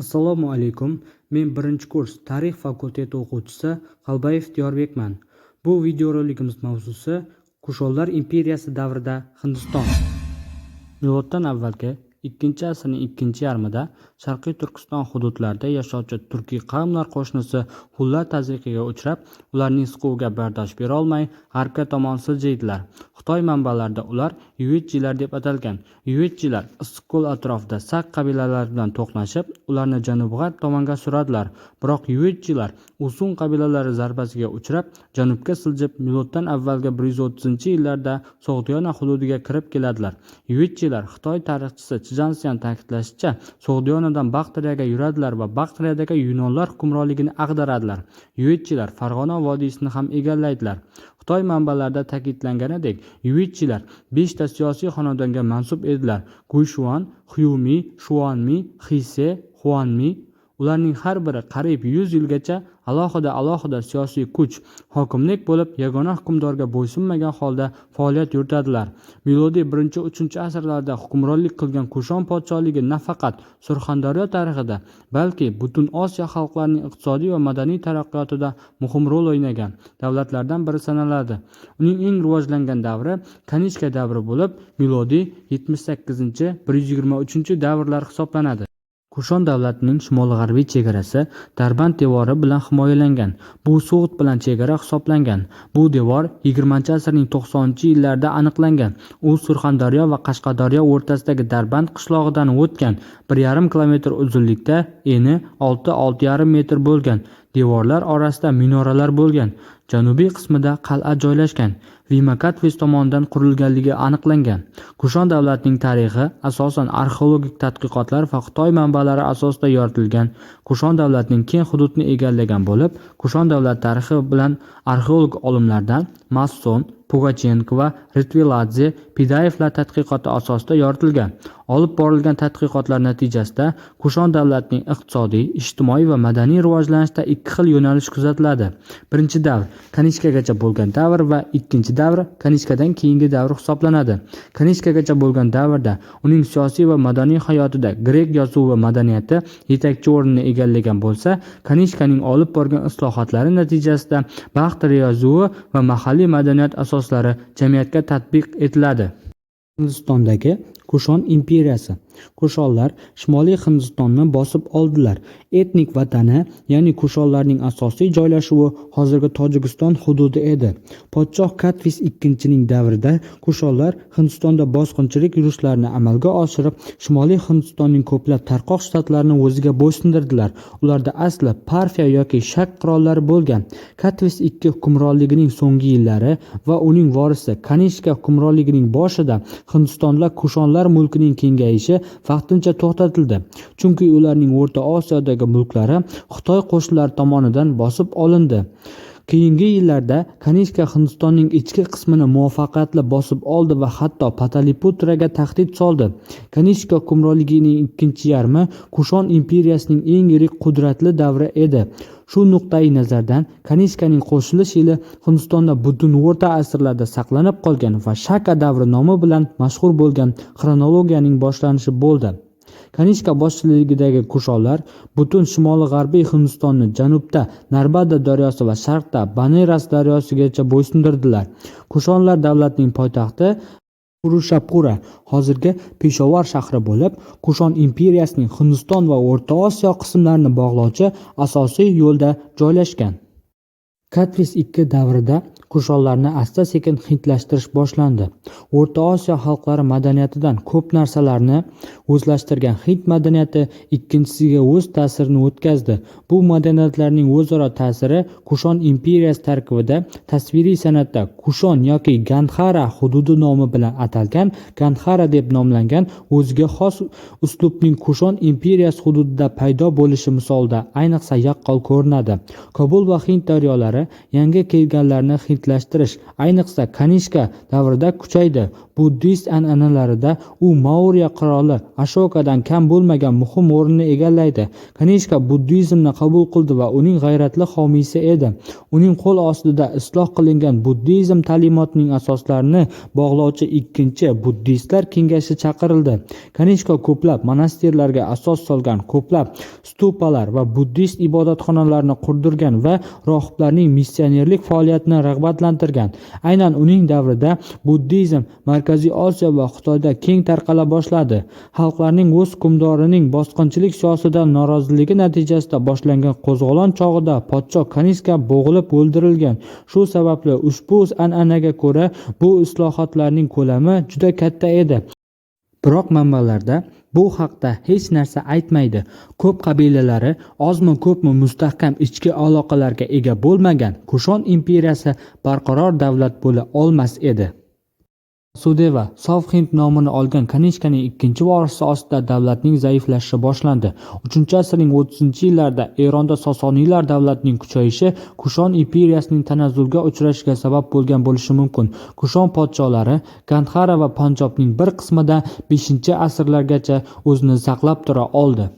assalomu alaykum. Men birinchi kurs tarix fakulteti o'quvchisi qalbayev diyorbekman. Bu videorolikimiz mavzusi kushonlar imperiyasi davrida hindiston. Miloddan avvalgi ikkinchi asrning ikkinchi yarmida sharqiy turkiston hududlarida yashovchi turkiy qavmlar qo'shnisi hunlar tazyiqiga uchrab ularning siquviga bardosh berolmay g'arbga tomon siljiydilar xitoy manbalarida ular yuvetjilar deb atalgan. Yuvetjilar issiqko'l atrofida sak qabilalari bilan to'qnashib ularni janubg'a tomonga suradilar. Biroq yuvetjilar usun qabilalari zarbasiga uchrab janubga siljib miloddan avvalgi bir yuz o'ttizinchi yillarda sog'diana hududiga kirib keladilar. Yuvetjilar xitoy tarixchisi chjansyan ta'kidlashicha sog'diyonadan baqtriyaga yuradilar va baqtriyadagi yunonlar hukmronligini ag'daradilar. Yuvetjilar farg'ona vodiysini ham egallaydilar. Xitoy manbalarida ta'kidlanganidek yuvetjilar beshta siyosiy xonadonga mansub edilar. Guyshuan xyumi shuanmi xise xuanmi ularning har biri qariyb yuz yilgacha alohida alohida siyosiy kuch hokimlik bo'lib yagona hukmdorga bo'ysunmagan holda faoliyat yuritadilar. Milodiy birinchi uchinchi asrlarda hukmronlik qilgan kushon podshohligi nafaqat surxondaryo tarixida balki butun osiyo xalqlarining iqtisodiy va madaniy taraqqiyotida muhim rol o'ynagan davlatlardan biri sanaladi. Uning eng rivojlangan davri kanishka davri bo'lib milodiy yetmish sakkizinchi bir yuz yigirma uchinchi davrlar hisoblanadi. Kushon davlatining shimoli-g'arbiy chegarasi darband devori bilan himoyalangan bu so'g'd bilan chegara hisoblangan. Bu devor yigirmanchi asrning to'qsoninchi yillarida aniqlangan. U surxondaryo va qashqadaryo o'rtasidagi darband qishlog'idan o'tgan bir yarim kilometr uzunlikda eni olti olti yarim metr bo'lgan. Devorlar orasida minoralar bo'lgan. Janubiy qismida qal'a joylashgan. Vimakatvis tomonidan qurilganligi aniqlangan. Kushon davlatining tarixi asosan arxeologik tadqiqotlar va xitoy manbalari asosida yoritilgan kushon davlatining keng hududni egallagan bo'lib kushon davlati tarixi bilan arxeolog olimlardan masson pugachenko va ritveladze pidayevlar tadqiqoti asosida yoritilgan olib borilgan tadqiqotlar natijasida kushon davlatining iqtisodiy ijtimoiy va madaniy rivojlanishida ikki xil yo'nalish kuzatiladi. Birinchi davr kanishkagacha bo'lgan davr va ikkinchi davr kanishkadan keyingi davr hisoblanadi. Kanishkagacha bo'lgan davrda uning siyosiy va madaniy hayotida grek yozuvi va madaniyati yetakchi o'rinni egallagan bo'lsa kanishkaning olib borgan islohotlari natijasida baxtri yozuvi va mahalliy madaniyat asoslari jamiyatga tatbiq etiladi. Hindistondagi kushon imperiyasi kushonlar shimoliy hindistonni bosib oldilar. Etnik vatani ya'ni kushonlarning asosiy joylashuvi hozirgi tojikiston hududi edi. Podshoh katvis ikkinchining davrida kushonlar hindistonda bosqinchilik yurishlarini amalga oshirib shimoliy hindistonning ko'plab tarqoq shtatlarini o'ziga bo'ysundirdilar. Ularda asli parfiya yoki shak qirollari bo'lgan. Katvis ikki hukmronligining so'nggi yillari va uning vorisi kanishka hukmronligining boshida hindistonda kushonlar mulkining kengayishi vaqtincha to'xtatildi. Chunki ularning o'rta osiyodagi mulklari xitoy qo'shinlari tomonidan bosib olindi. Keyingi yillarda kanishka hindistonning ichki qismini muvaffaqiyatli bosib oldi va hatto pataliputraga tahdid soldi. Kanishka hukmronligining ikkinchi yarmi kushon imperiyasining eng yirik qudratli davri edi. Shu nuqtai nazardan kanishkaning qo'shilish yili hindistonda butun o'rta asrlarda saqlanib qolgan va shaka davri nomi bilan mashhur bo'lgan xronologiyaning boshlanishi bo'ldi. Kanishka boshchiligidagi kushonlar butun shimoli g'arbiy hindistonni janubda narbada daryosi va sharqda baneras daryosigacha bo'ysundirdilar. Kushonlar davlatining poytaxti kurushapura hozirgi peshovar shahri bo'lib kushon imperiyasining hindiston va o'rta osiyo qismlarini bog'lovchi asosiy yo'lda joylashgan. Katris ikki davrida kushonlarni asta sekin hindlashtirish boshlandi. O'rta osiyo xalqlari madaniyatidan ko'p narsalarni o'zlashtirgan hind madaniyati ikkinchisiga o'z ta'sirini o'tkazdi. Bu madaniyatlarning o'zaro ta'siri kushon imperiyasi tarkibida tasviriy san'atda kushon yoki gandhara hududi nomi bilan atalgan gandhara deb nomlangan o'ziga xos uslubning kushon imperiyasi hududida paydo bo'lishi misolida ayniqsa yaqqol ko'rinadi. Kobul va hind daryolari yangi kelganlarni hind ayniqsa kanishka davrida kuchaydi. Buddist an'analarida u maurya qiroli ashokadan kam bo'lmagan muhim o'rinni egallaydi. Kanishka buddizmni qabul qildi va uning g'ayratli homiysi edi. Uning qo'l ostida isloh qilingan buddizm ta'limotining asoslarini bog'lovchi ikkinchi buddistlar kengashi chaqirildi. Kanishka ko'plab monastirlarga asos solgan ko'plab stupalar va buddist ibodatxonalarini qurdirgan va rohiblarning missionerlik faoliyatini rag'bat rag'batlantirgan. Aynan uning davrida buddizm markaziy osiyo va xitoyda keng tarqala boshladi. Xalqlarning o'z hukmdorining bosqinchilik siyosatidan noroziligi natijasida boshlangan qo'zg'olon chog'ida podsho kaniska bo'g'ilib o'ldirilgan. Shu sababli ushbu an'anaga ko'ra bu islohotlarning ko'lami juda katta edi. Biroq manbalarda bu haqda hech narsa aytmaydi. Ko'p qabilalari ozmi ko'pmi mustahkam ichki aloqalarga ega bo'lmagan kushon imperiyasi barqaror davlat bo'la olmas edi. Sudeva sof hind nomini olgan kanishkaning ikkinchi vorisi ostida davlatning zaiflashishi boshlandi. Uchinchi asrning o'ttizinchi yillarida eronda sosoniylar davlatining kuchayishi kushon imperiyasining tanazzulga uchrashiga sabab bo'lgan bo'lishi mumkin. Kushon podsholari gandhara va panjobning bir qismida beshinchi asrlargacha o'zini saqlab tura oldi.